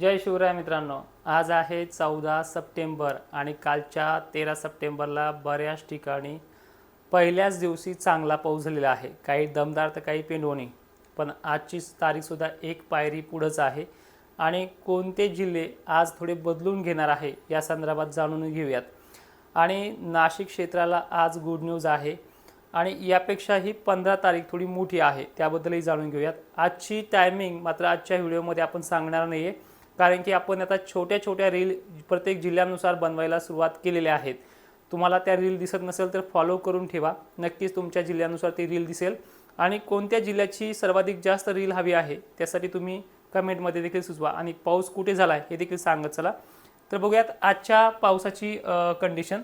जय शिवराय मित्रांनो. आज आहे चौदा सप्टेंबर आणि कालच्या तेरा सप्टेंबरला बऱ्याच ठिकाणी पहिल्याच दिवशी चांगला पाऊस झालेला आहे. काही दमदार तर काही पेंडवणी पण आजची तारीखसुद्धा एक पायरी पुढंच आहे आणि कोणते जिल्हे आज थोडे बदलून घेणार आहे या संदर्भात जाणून घेऊयात. आणि नाशिक क्षेत्राला आज गुड न्यूज आहे आणि यापेक्षाही पंधरा तारीख थोडी मोठी आहे त्याबद्दलही जाणून घेऊयात. आजची टायमिंग मात्र आजच्या व्हिडिओमध्ये आपण सांगणार नाही आहे कारण की आपण आता छोट्या छोट्या रील प्रत्येक जिल्ह्यानुसार बनवायला सुरुवात केलेल्या आहेत. तुम्हाला त्या रील दिसत नसेल तर फॉलो करून ठेवा. नक्कीच तुमच्या जिल्ह्यानुसार ती रील दिसेल. आणि कोणत्या जिल्ह्याची सर्वाधिक जास्त रील हवी आहे त्यासाठी तुम्ही कमेंटमध्ये देखील सुचवा. आणि पाऊस कुठे झाला आहे हे देखील सांगत चला. तर बघूयात आजच्या पावसाची कंडिशन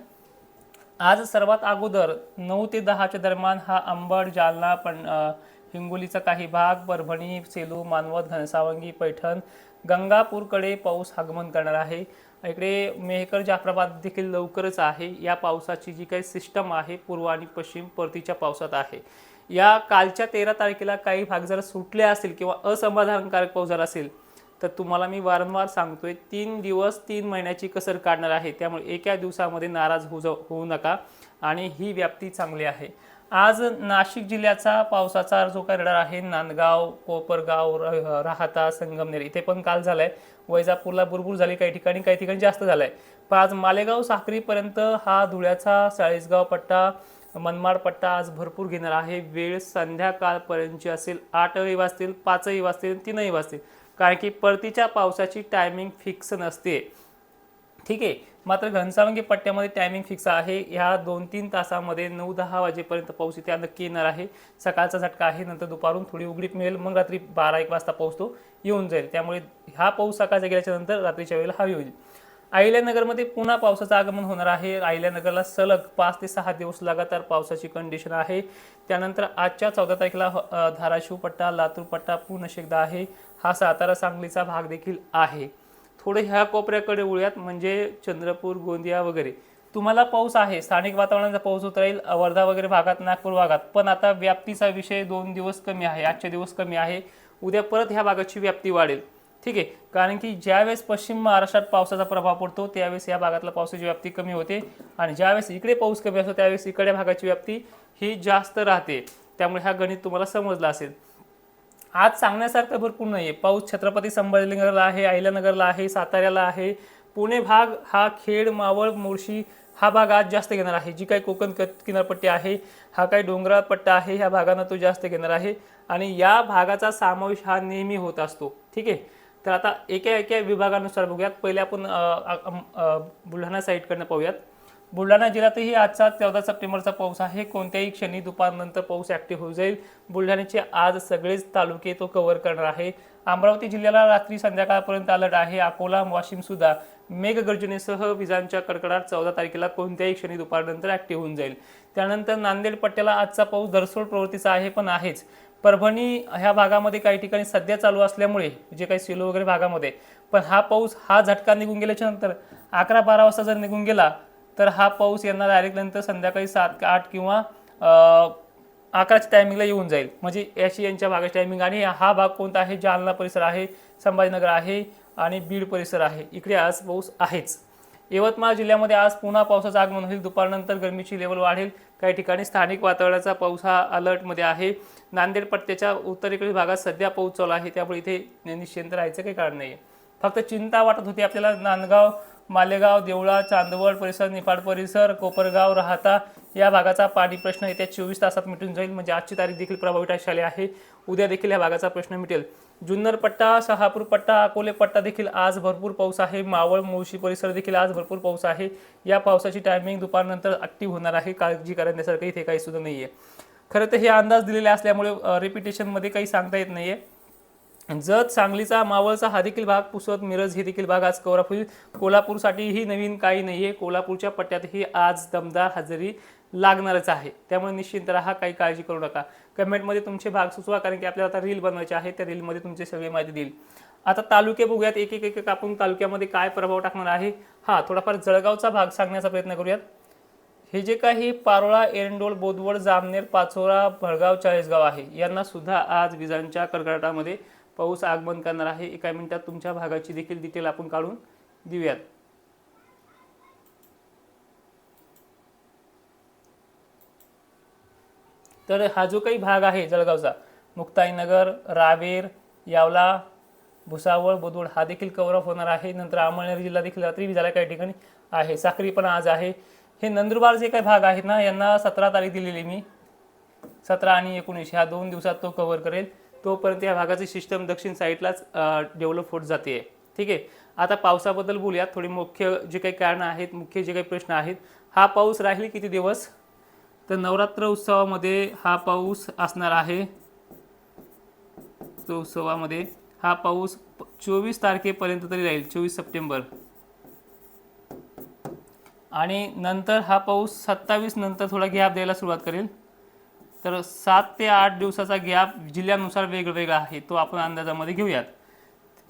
आज सर्वात अगोदर नऊ ते दहाच्या दरम्यान हा अंबड जालना पण हिंगोलीचा काही भाग परभणी सेलू मानवत घनसावंगी पैठण गंगापूरकडे पाऊस आगमन करणार आहे. इकडे मेहकर जाफराबाद देखील लवकरच आहे. या पावसाची जी काही सिस्टम आहे पूर्व आणि पश्चिम परतीच्या पावसात आहे. या कालच्या तेरा तारखेला काही भाग जर सुटले असतील किंवा असमाधानकारक पाऊस जर असेल तर तुम्हाला मी वारंवार सांगतोय तीन दिवस तीन महिन्याची कसर काढणार आहे. त्यामुळे एका दिवसामध्ये नाराज होऊ जाऊ- होऊ नका. आणि ही व्याप्ती चांगली आहे. आज नाशिक जिल्ह्याचा पावसाचा जो काही रडार आहे नांदगाव कोपरगाव र- संगमनेर इथे पण काल झालाय. वैजापूरला बुरबुर झाली काही ठिकाणी काही ठिकाणी जास्त झालाय. पण आज मालेगाव साखरीपर्यंत हा धुळ्याचा चाळीसगाव पट्टा मनमाड पट्टा आज भरपूर घेणार आहे. वेळ संध्याकाळपर्यंतची असेल आठही वाजतील पाचही वाजतील तीनही वाजतील. कारण की परतीच्या पावसाची टायमिंग फिक्स नसते. ठीक आहे? मात्र घनसावंगी पट्ट्यामध्ये टायमिंग फिक्स आहे. ह्या दोन तीन तासामध्ये नऊ दहा वाजेपर्यंत पाऊस इथे नक्की येणार आहे. सकाळचा झटका आहे नंतर दुपारून थोडी उघडीप मिळेल. मग रात्री बारा एक वाजता पाऊस तो येऊन जाईल. त्यामुळे हा पाऊस सकाळच्या गेल्याच्यानंतर रात्रीच्या वेळेला हवी होईल. अहिल्यानगरमध्ये पुन्हा पावसाचं आगमन होणार आहे. अहिल्यानगरला सलग पाच ते सहा दिवस लगातार पावसाची कंडिशन आहे. त्यानंतर आजच्या चौदा तारखेला धाराशिव पट्टा लातूर पट्टा पूर्ण एकदा आहे. हा सातारा सांगलीचा भाग देखील आहे. थोडे ह्या कोपऱ्याकडे वळूयात म्हणजे चंद्रपूर गोंदिया वगैरे. तुम्हाला पाऊस आहे स्थानिक वातावरणाचा पाऊस होत राहील वर्धा वगैरे भागात नागपूर भागात. पण आता व्याप्तीचा विषय दोन दिवस कमी आहे आजचे दिवस कमी आहे. उद्या परत ह्या भागाची व्याप्ती वाढेल. ठीक आहे? कारण की ज्यावेळेस पश्चिम महाराष्ट्रात पावसाचा प्रभाव पडतो त्यावेळेस या भागातला पावसाची व्याप्ती कमी होते. आणि ज्यावेळेस इकडे पाऊस कमी असतो त्यावेळेस इकडे भागाची व्याप्ती ही जास्त राहते. त्यामुळे हा गणित तुम्हाला समजला असेल. आज सांगण्यासारखं भरपूर नाही आहे पाऊस छत्रपती संभाजीनगरला आहे अहिल्यानगरला आहे साताऱ्याला आहे. पुणे भाग हा खेड मावळ मुळशी हा भाग आज जास्त घेणार आहे. जी काही कोकण क किनारपट्टी आहे हा काही डोंगराळ पट्टा आहे ह्या भागांना तो जास्त घेणार आहे. आणि या भागाचा समावेश हा नेहमी होत असतो. ठीक आहे? तर आता एका एका विभागानुसार बघूयात. पहिले आपण बुलढाणा साईडकडनं पाहूयात. बुलढाणा जिल्ह्यातही आजचा चौदा सप्टेंबरचा पाऊस आहे. कोणत्याही क्षणी दुपारनंतर पाऊस ॲक्टिव्ह होऊ जाईल. बुलढाण्याचे आज सगळेच तालुके तो कव्हर करणार आहे. अमरावती जिल्ह्याला रात्री संध्याकाळपर्यंत अलर्ट आहे. अकोला वाशिमसुद्धा मेघगर्जनेसह विजांच्या कडकडाट चौदा तारखेला कोणत्याही क्षणी दुपारनंतर ॲक्टिव्ह होऊन जाईल. त्यानंतर नांदेड पट्ट्याला आजचा पाऊस धरसोड प्रवृत्तीचा आहे पण आहेच. परभणी ह्या भागामध्ये काही ठिकाणी सध्या चालू असल्यामुळे जे काही सिलो वगैरे भागामध्ये पण हा पाऊस हा झटका निघून गेल्याच्यानंतर अकरा बारा वाजता जर निघून गेला तर हा पाऊस यांना डायरेक्ट नंतर संध्याकाळी सात आठ किंवा अकराच्या टायमिंगला येऊन जाईल. म्हणजे याची यांच्या भागाची टायमिंग आणि हा भाग कोणता आहे? जालना परिसर आहे संभाजीनगर आहे आणि बीड परिसर आहे. इकडे आज पाऊस आहेच. यवतमाळ जिल्ह्यामध्ये आज पुन्हा पावसाचं आगमन होईल. दुपारनंतर गरमीची लेवल वाढेल. काही ठिकाणी स्थानिक वातावरणाचा पाऊस हा अलर्टमध्ये आहे. नांदेड पट्ट्याच्या उत्तरेकडील भागात सध्या पाऊस चालू आहे. त्यामुळे इथे निश्चिंत राहायचं काही कारण नाही आहे फक्त चिंता वाटत होती आपल्याला नांदगाव मालेगाव देवळा चांदवड परिसर निफाड परिसर कोपरगाव राहता या भागाचा पाणी प्रश्न येत्या चोवीस तासात मिटून जाईल. म्हणजे आजची तारीख देखील प्रभावित अशी आहे. उद्या देखील या भागाचा प्रश्न मिटेल. जुन्नर पट्टा शहापूर पट्टा अकोले पट्टा देखील आज भरपूर पाऊस आहे. मावळ मुळशी परिसर देखील आज भरपूर पाऊस आहे. या पावसाची टायमिंग दुपारनंतर ऍक्टिव्ह होणार आहे. काळजी करण्यासारखं इथे काही सुद्धा नाही आहे खरं तर हे अंदाज दिलेले असल्यामुळे रिपिटेशनमध्ये काही सांगता येत नाही आहे जत सांगलीचा मावळचा हा देखील भाग पुसत मिरज हे देखील भाग आज कव्हर होईल कोल्हापूरसाठी ही नवीन काही नाही आहे कोल्हापूरच्या पट्ट्यातही आज दमदार हजेरी लागणारच आहे. त्यामुळे निश्चिंत राहा काही काळजी करू नका. कमेंटमध्ये तुमचे भाग सुचवा कारण की आपल्याला आता रील बनवायचे आहे त्या रीलमध्ये तुमची सगळी माहिती देईल. आता तालुके बघूयात. एक एक एक आपण तालुक्यामध्ये काय प्रभाव टाकणार आहे? हा थोडाफार जळगावचा भाग सांगण्याचा प्रयत्न करूयात. हे जे काही पारोळा एरंडोल बोदवड जामनेर पाचोरा भडगाव चाळीसगाव आहे यांना सुद्धा आज विजांच्या कडकडाटामध्ये पाऊस आगमन करणार आहे. एका मिनिटात तुमच्या भागाची देखील डिटेल आपण काढून देऊयात. तर हा जो काही भाग आहे जळगावचा मुक्ताईनगर रावेर यावला भुसावळ बुदुळ हा देखील कव्हरअप होणार आहे. नंतर अमळनेर जिल्हा देखील रात्री झाला काही ठिकाणी आहे. साखरी पण आज आहे. हे नंदुरबार जे काही भाग आहेत ना यांना सतरा तारीख दिलेली मी. सतरा आणि एकोणीस ह्या दोन दिवसात तो कव्हर करेल. तोपर्यंत या भागाची सिस्टम दक्षिण साईडलाच डेव्हलप होत जाते. ठीक आहे? आता पावसाबद्दल बोलूयात. थोडी मुख्य जे काही कारणं आहेत मुख्य जे काही प्रश्न आहेत हा पाऊस राहील किती दिवस? तर नवरात्र उत्सवामध्ये हा पाऊस असणार आहे. तो उत्सवामध्ये हा पाऊस चोवीस तारखेपर्यंत तरी राहील चोवीस सप्टेंबर. आणि नंतर हा पाऊस सत्तावीस नंतर थोडा गॅप द्यायला सुरुवात करेल. तर सात ते आठ दिवसाचा गॅप जिल्ह्यानुसार वेगवेगळा आहे तो आपण अंदाजामध्ये घेऊयात.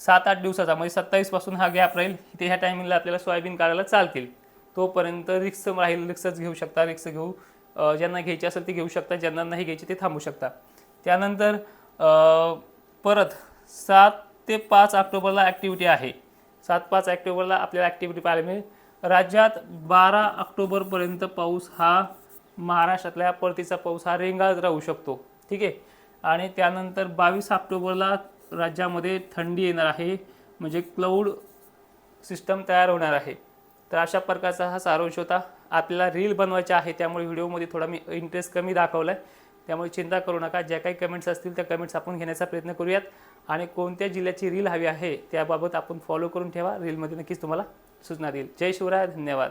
सात आठ दिवसाचा म्हणजे सत्तावीसपासून हा गॅप राहील ते ह्या टायमिंगला आपल्याला सोयाबीन काढायला चालतील. तोपर्यंत रिक्स राहील रिक्सच घेऊ शकता रिक्स घेऊ ज्यांना घ्यायची असेल ते घेऊ शकता ज्यांना नाही घ्यायची ते थांबू शकता. त्यानंतर परत सात ते पाच ऑक्टोबरला ॲक्टिव्हिटी आहे. सात पाच ऑक्टोबरला आपल्याला ॲक्टिव्हिटी पाहायला मिळेल. राज्यात बारा ऑक्टोबरपर्यंत पाऊस हा महाराष्ट्रातल्या परतीचा पाऊस हा रेंगाळत राहू शकतो. ठीक आहे? आणि त्यानंतर बावीस ऑक्टोबरला राज्यामध्ये थंडी येणार आहे. म्हणजे क्लाऊड सिस्टम तयार होणार आहे. तर अशा प्रकारचा हा सारांश होता. आपल्याला रील बनवायचे आहे त्यामुळे व्हिडिओमध्ये थोडा मी इंटरेस्ट कमी दाखवला आहे त्यामुळे चिंता करू नका. ज्या काही कमेंट्स असतील त्या कमेंट्स आपण घेण्याचा प्रयत्न करूयात. आणि कोणत्या जिल्ह्याची रील हवी आहे त्याबाबत आपण फॉलो करून ठेवा. रीलमध्ये नक्कीच तुम्हाला सूचना देईल. जय शिवराय धन्यवाद.